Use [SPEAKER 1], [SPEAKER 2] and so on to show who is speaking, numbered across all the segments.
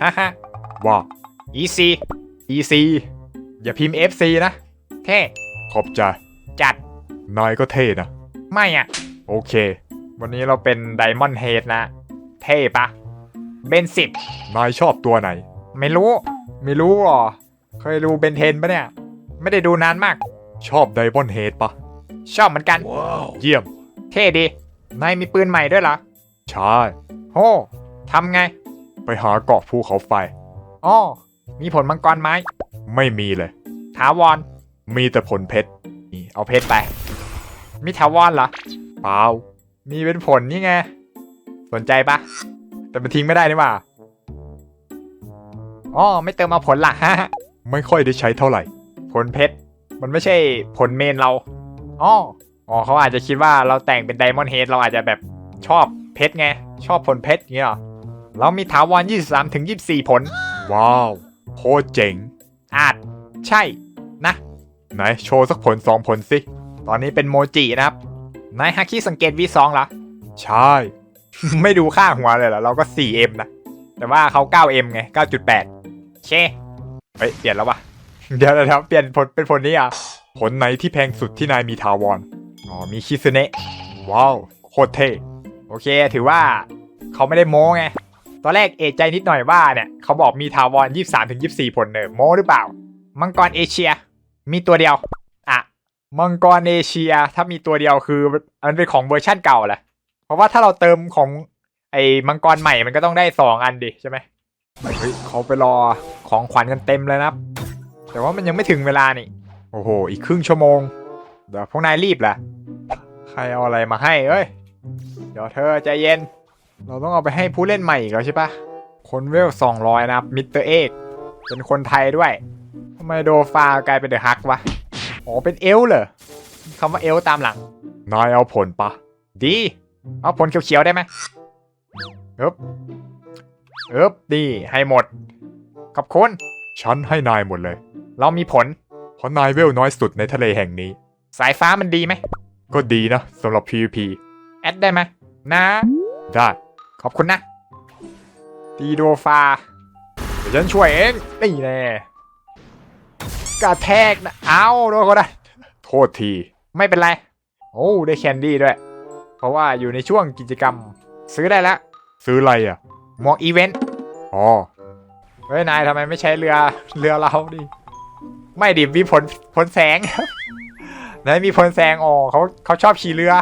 [SPEAKER 1] ฮ่าฮ่า
[SPEAKER 2] ว่า
[SPEAKER 1] EC
[SPEAKER 2] EC
[SPEAKER 1] อย่าพิมพ์ FC นะ เท่
[SPEAKER 2] ขอบใจ
[SPEAKER 1] จัด
[SPEAKER 2] นายก็เท่นะ
[SPEAKER 1] ไม่อะ
[SPEAKER 2] โอเค
[SPEAKER 1] วันนี้เราเป็นไดมอนด์เฮดนะ เท่ปะ เบนสิบ
[SPEAKER 2] นายชอบตัวไหน
[SPEAKER 1] ไม่รู้ ไม่รู้หรอ เคยดูเบนเทนปะเนี่ย ไม่ได้ดูนานมาก
[SPEAKER 2] ชอบไดบอนเฮดปะ
[SPEAKER 1] ชอบเหมือนกัน
[SPEAKER 2] เยี่ยม
[SPEAKER 1] เท่ดี นายมีปืนใหม่ด้วยเหรอ
[SPEAKER 2] ใช่
[SPEAKER 1] โอ้ทำไง
[SPEAKER 2] ไปหาเกาะภูเขาไฟ
[SPEAKER 1] อ๋อมีผลมังกรไม้
[SPEAKER 2] ไม่มีเลย
[SPEAKER 1] ถาวร
[SPEAKER 2] มีแต่ผลเพชร
[SPEAKER 1] นี่เอาเพชรไป มีถาวรเหรอ
[SPEAKER 2] เปล่า
[SPEAKER 1] มีเป็นผลนี่ไง สนใจปะแต่มันทิ้งไม่ได้นี่หว่าอ๋อไม่เติมมาผลละฮะ
[SPEAKER 2] ไม่ค่อยได้ใช้เท่าไหร่
[SPEAKER 1] ผลเพชรมันไม่ใช่ผลเมนเราอ๋ออ๋อเขาอาจจะคิดว่าเราแต่งเป็นไดมอนด์เฮดเราอาจจะแบบชอบเพชรไง ชอบผลเพชรอย่างเงี้ยเหรอ เรามีถาวร 23 ถึง 24 ผล
[SPEAKER 2] ว้าวโคตรเจ๋ง
[SPEAKER 1] อาจ ใช่ นะ
[SPEAKER 2] ไหน โชว์สักผลสองผลสิ
[SPEAKER 1] ตอนนี้เป็นโมจินะครับ นายฮักกี้สังเกต V2 เหรอ
[SPEAKER 2] ใช่
[SPEAKER 1] ไม่ดูค่าหัวเลยเหรอ เราก็ 4M นะ แต่ว่าเขา 9M ไง 9.8โอเคเฮ้ย เปลี่ยนแล้ววะเดี๋ยวเดี๋ยวเปลี่ยนผลเป็นผลนี้อะ
[SPEAKER 2] ผลไหนที่แพงสุดที่นายมีทาวร
[SPEAKER 1] อ๋อ มีคิซึเนะ
[SPEAKER 2] ว้าว โคตรเท่
[SPEAKER 1] โอเค ถือว่าเขาไม่ได้โม้ไง ตอนแรกเอใจนิดหน่อยว่าเนี่ยเขาบอกมีทาวร23ถึง24ผลเนอะโมหรือเปล่า มังกรเอเชีย มีตัวเดียว อะ มังกรเอเชียถ้ามีตัวเดียวคือมันเป็นของเวอร์ชั่นเก่าแหละ เพราะว่าถ้าเราเติมของไอ้มังกรใหม่มันก็ต้องได้สองอันดิใช่ไหมเฮ้ยเขาไปรอของขวัญกันเต็มเลยนะแต่ว่ามันยังไม่ถึงเวลานี่ โอ้โห อีกครึ่งชั่วโมง เดี๋ยวพวกนายรีบแหละใครเอาอะไรมาให้เอ้ย เดี๋ยวเธอใจเย็น เราต้องเอาไปให้ผู้เล่นใหม่อีกแล้วใช่ปะคนเวลสองร้อยนะครับ มิสเตอร์เอก เป็นคนไทยด้วยทำไมโดฟากลายเป็นเดอะฮักวะ อ๋อ เป็นเอลเหรอคำว่าเอลตามหลัง
[SPEAKER 2] นายเอาผลปะ
[SPEAKER 1] ดี เอาผลเขียวๆได้ไหมเอ๊บเอ๊บดีให้หมด ขอบคุณ
[SPEAKER 2] ฉันให้นายหมดเลย
[SPEAKER 1] เรามีผล
[SPEAKER 2] เพราะนายเวลน้อยสุดในทะเลแห่งนี้
[SPEAKER 1] สายฟ้ามันดีไหม
[SPEAKER 2] ก็ดีนะสำหรับ PVP
[SPEAKER 1] แอดได้ไหมนะ
[SPEAKER 2] ได้
[SPEAKER 1] ขอบคุณนะตีโดฟาเดี๋ยวฉันช่วยเองนี่แน่กระแทกนะเอาโดนเขาได้
[SPEAKER 2] โทษที
[SPEAKER 1] ไม่เป็นไร โอ้ได้แคนดี้ด้วย เพราะว่าอยู่ในช่วงกิจกรรม ซื้อได้แล้ว
[SPEAKER 2] ซื้ออะไรอะ
[SPEAKER 1] หมวกอีเวนต์
[SPEAKER 2] อ๋อ
[SPEAKER 1] เฮ้ยนายทำไมไม่ใช้เรือเรือเราดิไม่ดิมีผลผลแสงนายมีผลแสงอ๋อเขาเขาชอบขี่เรือ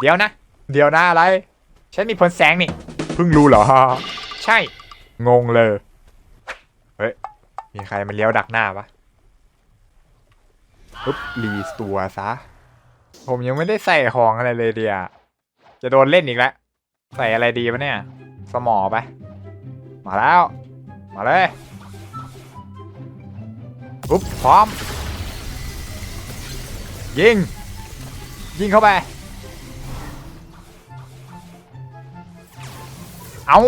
[SPEAKER 1] เดี๋ยวนะ เดี๋ยวนะอะไร ฉันมีผลแสงนี่
[SPEAKER 2] เพิ่งรู้เหรอฮะ
[SPEAKER 1] ใช่
[SPEAKER 2] งงเลย
[SPEAKER 1] เฮ้ย มีใครมาเลี้ยวดักหน้าปะ
[SPEAKER 2] ปุ๊บรีสตัวซะ
[SPEAKER 1] ผมยังไม่ได้ใส่ของอะไรเลยเดียจะโดนเล่นอีกแล้ว ใส่อะไรดีวะเนี่ย สมอไป มาแล้ว มาเลยปุ๊บพร้อม ยิง ยิงเข้าไป เอ้า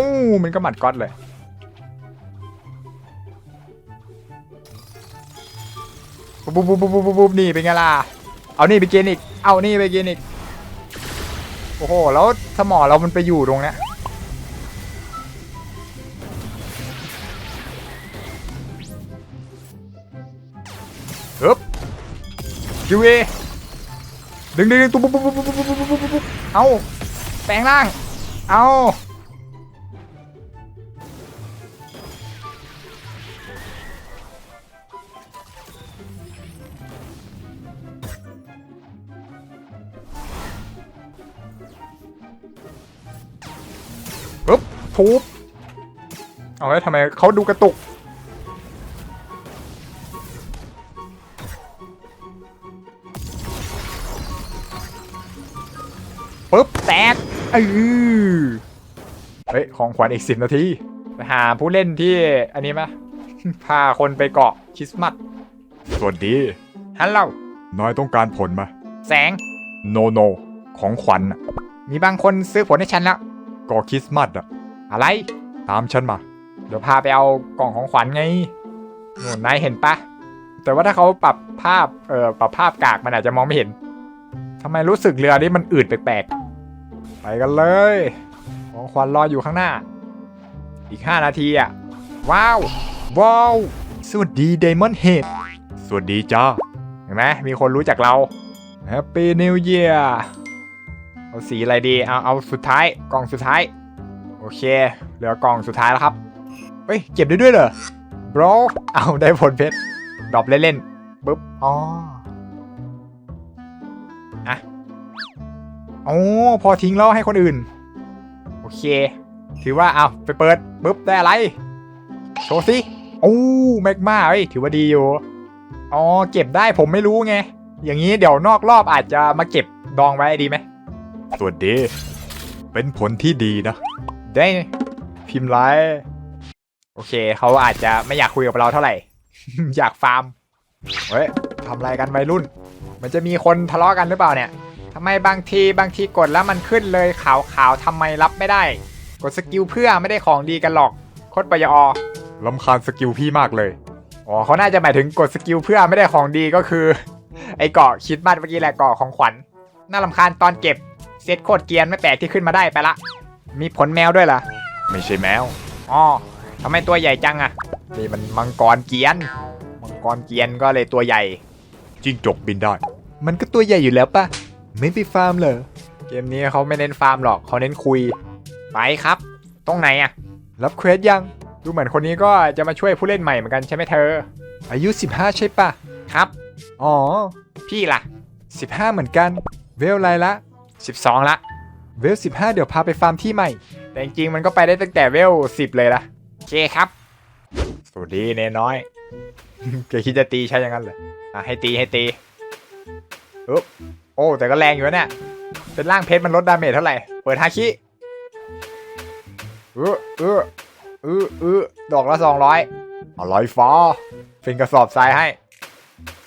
[SPEAKER 1] มันก็หมัดก๊อตเลย ปุ๊บปุ๊บปุ๊บูบปุ๊บนี่เป็นไงล่ะ เอานี่ไปกินอีก เอานี่ไปกินอีก โอ้โห แล้วสมอเรามันไปอยู่ตรงนี้ฮึบคิวเอดึงดึงตุ๊บปุ๊บปุ๊บปุ๊บปุ๊บปุ๊บปุ๊บเอาแปลงร่าง เอา ทุบเอาแล้วทำไมเขาดูกระตุก ปึ๊บ แตกเออเฮ้ย ของขวัญอีกสิบนาทีไปหาผู้เล่นที่อันนี้ปะพาคนไปเกาะคริสต์มาส
[SPEAKER 2] สวัสดี
[SPEAKER 1] ฮัลโหล
[SPEAKER 2] นายต้องการผลมา
[SPEAKER 1] แสง
[SPEAKER 2] โนโน ของขวัญน่ะ
[SPEAKER 1] มีบางคนซื้อผลให้ฉันแล้ว
[SPEAKER 2] ก่อคริสต์มาสอะ
[SPEAKER 1] อะไร
[SPEAKER 2] ตามฉันมา
[SPEAKER 1] เดี๋ยวพาไปเอากล่องของขวัญไงหนูนายเห็นปะ แต่ว่าถ้าเขาปรับภาพ เอ่อ ปรับภาพกากมันอาจจะมองไม่เห็น ทำไมรู้สึกเรือนี้มันอืดแปลกๆ ไปกันเลย ของขวัญรออยู่ข้างหน้า อีกห้านาทีอะ ว้าว ว้าว สวัสดีไดมอนเฮด
[SPEAKER 2] สวัสดีจ้า
[SPEAKER 1] เห็นไหมมีคนรู้จักเรา Happy New Year เอาสีอะไรดี เอา เอาสุดท้าย กล่องสุดท้าย โอเค เหลือกล่องสุดท้ายแล้วครับ เฮ้ย เก็บได้ด้วยเหรอ bro เอาได้ผลเพชรดรอปเล่นๆปุ๊บ อ๋ออะโอ้พอทิ้งแล้วให้คนอื่น โอเค ถือว่าเอาไปเปิดปุ๊บได้อะไร โชว์สิโอ้แมกมาเฮ้ยถือว่าดีอยู่ อ๋อ เก็บได้ผมไม่รู้ไง อย่างนี้เดี๋ยวนอกรอบอาจจะมาเก็บดองไว้ดีไหม
[SPEAKER 2] สวัสดี เป็นผลที่ดีนะ
[SPEAKER 1] ได้พิมพ์ไลน์โอเคเขาอาจจะไม่อยากคุยกับเราเท่าไหร่ อยากฟาร์มเฮ้ยทำอะไรกันวัยรุ่น มันจะมีคนทะเลาะกันหรือเปล่าเนี่ยทำไมบางทีบางทีกดแล้วมันขึ้นเลยขาวขาวๆทำไมรับไม่ได้ กดสกิลเพื่อไม่ได้ของดีกันหรอกโคตรปยอ
[SPEAKER 2] ลำคาญสกิลพี่มากเลย
[SPEAKER 1] อ๋อเขาน่าจะหมายถึงกดสกิลเพื่อไม่ได้ของดีก็คือ ไอ้เกาะคิดมัดเมื่อกี้แหละเกาะของขวัญน่าลำคาญตอนเก็บเซตโคตรเกรียนไม่แปลกที่ขึ้นมาได้ไปละ มีผลแมวด้วยเหรอ
[SPEAKER 2] ไม่ใช่แมว
[SPEAKER 1] อ๋อทำไมตัวใหญ่จังอะนี่มันมังกรเกรียน มังกรเกรียนก็เลยตัวใหญ่
[SPEAKER 2] จิ้งจกบินได้
[SPEAKER 1] มันก็ตัวใหญ่อยู่แล้วปะไม่ไปฟาร์มเลยเกมนี้เขาไม่เน้นฟาร์มหรอกเขาเน้นคุย ไปครับ ตรงไหนอะรับเควสยัง ดูเหมือนคนนี้ก็จะมาช่วยผู้เล่นใหม่เหมือนกันใช่ไหมเธอ อายุ 15 ใช่ปะครับ อ๋อ พี่ล่ะ 15 เหมือนกัน เวลอะไรละ 12 ละ เวล15เดี๋ยวพาไปฟาร์มที่ใหม่ แต่จริงๆมันก็ไปได้ตั้งแต่เวล10เลยละโอเคครับ สวัสดีเนน้อยแกคิดจะตีใช่ยังงั้นเหรออะให้ตีให้ตีอึ๊บโอ้แต่ก็แรงอยู่นะเนี่ยเป็นร่างเพชรมันลดดาเมจเท่าไหร่ เปิดฮาคิเออเออเออเออดอกละสองร้อยเอาร้อยฟอเป็นกระสอบทรายให้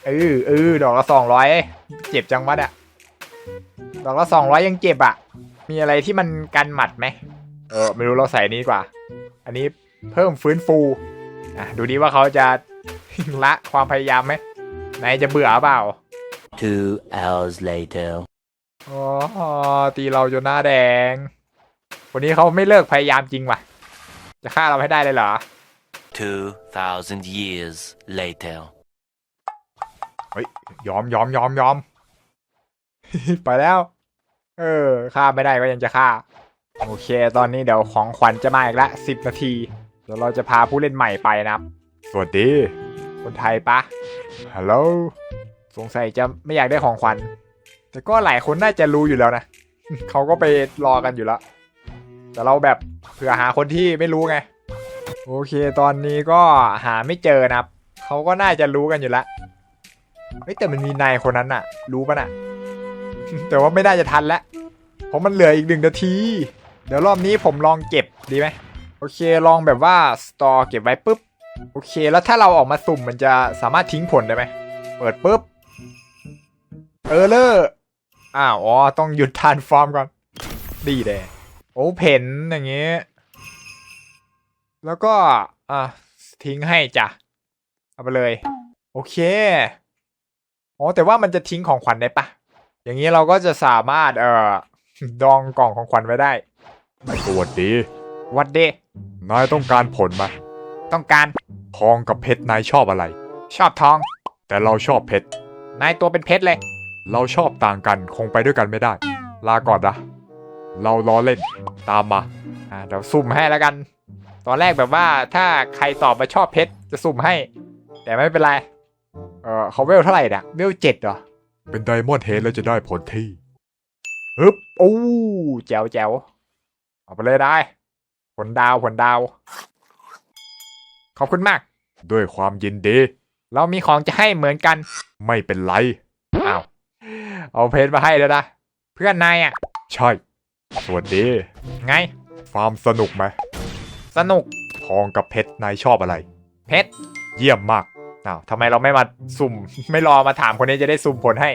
[SPEAKER 1] เออเออดอกละสองร้อยเจ็บจังวะเนี่ยดอกละสองร้อยยังเจ็บอะ มีอะไรที่มันกันหมัดไหม เออ ไม่รู้เราใส่นี้ดีกว่า อันนี้เพิ่มฟื้นฟู อะ ดูดิว่าเขาจะละความพยายามไหมไหนจะเบื่อเปล่า
[SPEAKER 3] Two hours later.
[SPEAKER 1] อ๋อ ตีเราจนหน้าแดงคนนี้เขาไม่เลิกพยายามจริงว่ะ จะฆ่าเราให้ได้เลยเหรอ
[SPEAKER 3] Two thousand years later.
[SPEAKER 1] เฮ้ย ยอมยอมยอมยอม ไปแล้ว เออฆ่าไม่ได้ก็ยังจะฆ่า โอเค ตอนนี้เดี๋ยวของขวัญจะมาอีกละสิบนาที เดี๋ยวเราจะพาผู้เล่นใหม่ไปนะครับ
[SPEAKER 2] สวัสดี
[SPEAKER 1] คนไทยปะ
[SPEAKER 2] ฮัลโหล
[SPEAKER 1] สงสัยจะไม่อยากได้ของขวัญ แต่ก็หลายคนน่าจะรู้อยู่แล้วนะเขาก็ไปรอกันอยู่แล้ว แต่เราแบบเผื่อหาคนที่ไม่รู้ไง โอเค ตอนนี้ก็หาไม่เจอนะครับเขาก็น่าจะรู้กันอยู่แล้วเฮ้ยแต่มันมีนายคนนั้นน่ะ รู้ปะน่ะ แต่ว่าไม่น่าจะทันแล้วเพราะมันเหลืออีกหนึ่งนาที เดี๋ยวรอบนี้ผมลองเก็บดีไหมโอเคลองแบบว่าสตอร์เก็บไว้ปุ๊บโอเค แล้วถ้าเราออกมาสุ่มมันจะสามารถทิ้งผลได้ไหมเปิดปุ๊บเออเลอร์อ้าวอ๋อต้องหยุดทานฟอร์มก่อน ดีเลยโอ้เพนอย่างเงี้ยแล้วก็อะทิ้งให้จ้ะเอาไปเลย โอเคอ๋อแต่ว่ามันจะทิ้งของขวัญได้ปะ อย่างนี้เราก็จะสามารถเอ่อดองกล่องของขวัญไว้ได้
[SPEAKER 2] สวัสดี
[SPEAKER 1] วัดเด
[SPEAKER 2] นายต้องการผลไหม
[SPEAKER 1] ต้องการ
[SPEAKER 2] ทองกับเพชรนายชอบอะไร
[SPEAKER 1] ชอบทอง
[SPEAKER 2] แต่เราชอบเพชร
[SPEAKER 1] นายตัวเป็นเพชรเลย
[SPEAKER 2] เราชอบต่างกันคงไปด้วยกันไม่ได้ ลาก่อนนะเราล้อเล่นตามมา
[SPEAKER 1] อ่าเดี๋ยวสุ่มให้แล้วกัน ตอนแรกแบบว่าถ้าใครตอบมาชอบเพชรจะสุ่มให้ แต่ไม่เป็นไร เออเขาเวลเท่าไหร่เนี่ยเวลเจ็ดเหรอ
[SPEAKER 2] เป็นไดมอนด์เฮดแล้วจะได้ผลที่
[SPEAKER 1] ฮึบโอ้แจ๋วแจ๋วเอาไปเลยได้ ผลดาวผลดาว ขอบคุณมาก
[SPEAKER 2] ด้วยความยินดี
[SPEAKER 1] เรามีของจะให้เหมือนกัน
[SPEAKER 2] ไม่เป็นไร
[SPEAKER 1] อ้าวเอาเพชรมาให้แล้วนะ เพื่อนนายอะ
[SPEAKER 2] ใช่ สวัสดี
[SPEAKER 1] ไง
[SPEAKER 2] ฟาร์มสนุกไหม
[SPEAKER 1] สนุก
[SPEAKER 2] ทองกับเพชรนายชอบอะไร
[SPEAKER 1] เพชร
[SPEAKER 2] เยี่ยมมาก
[SPEAKER 1] อ้าวทำไมเราไม่มาสุ่ม ไม่รอมาถามคนนี้จะได้สุ่มผลให้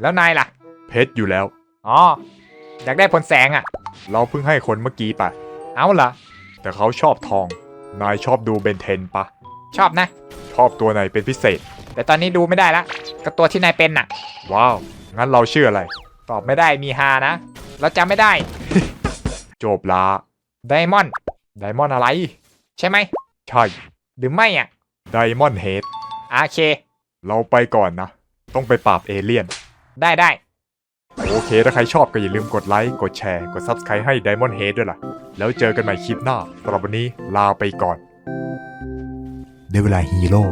[SPEAKER 1] แล้วนายล่ะ
[SPEAKER 2] เพชรอยู่แล้ว
[SPEAKER 1] อ๋อ อยากได้ผลแสงอะ
[SPEAKER 2] เราเพิ่งให้คนเมื่อกี้ไป
[SPEAKER 1] เอาเหรอ
[SPEAKER 2] แต่เขาชอบทอง นายชอบดูเบนเทนปะ
[SPEAKER 1] ชอบนะ
[SPEAKER 2] ชอบตัวไหนเป็นพิเศษ
[SPEAKER 1] แต่ตอนนี้ดูไม่ได้ละก็ตัวที่นายเป็นน่ะ
[SPEAKER 2] ว้าว งั้นเราชื่ออะไร
[SPEAKER 1] ตอบไม่ได้มีฮานะ เราจำไม่ได้
[SPEAKER 2] โจบลา
[SPEAKER 1] ไดมอนด์ไดมอนด์อะไร ใช่ไหม ใช่
[SPEAKER 4] หรือไม่อะ
[SPEAKER 1] ไดมอนด์เฮด
[SPEAKER 4] โอเค
[SPEAKER 1] เราไปก่อนนะ ต้องไปปราบเอเลี่ยน
[SPEAKER 4] ได้ได้
[SPEAKER 1] โอเค ถ้าใครชอบก็อย่าลืมกดไลค์ กดแชร์ กด Subscribe ให้ Diamond Head ด้วยล่ะ แล้วเจอกันใหม่คลิปหน้าสำหรับวันนี้ลาไปก่อน
[SPEAKER 5] ได้เวลาฮีโร่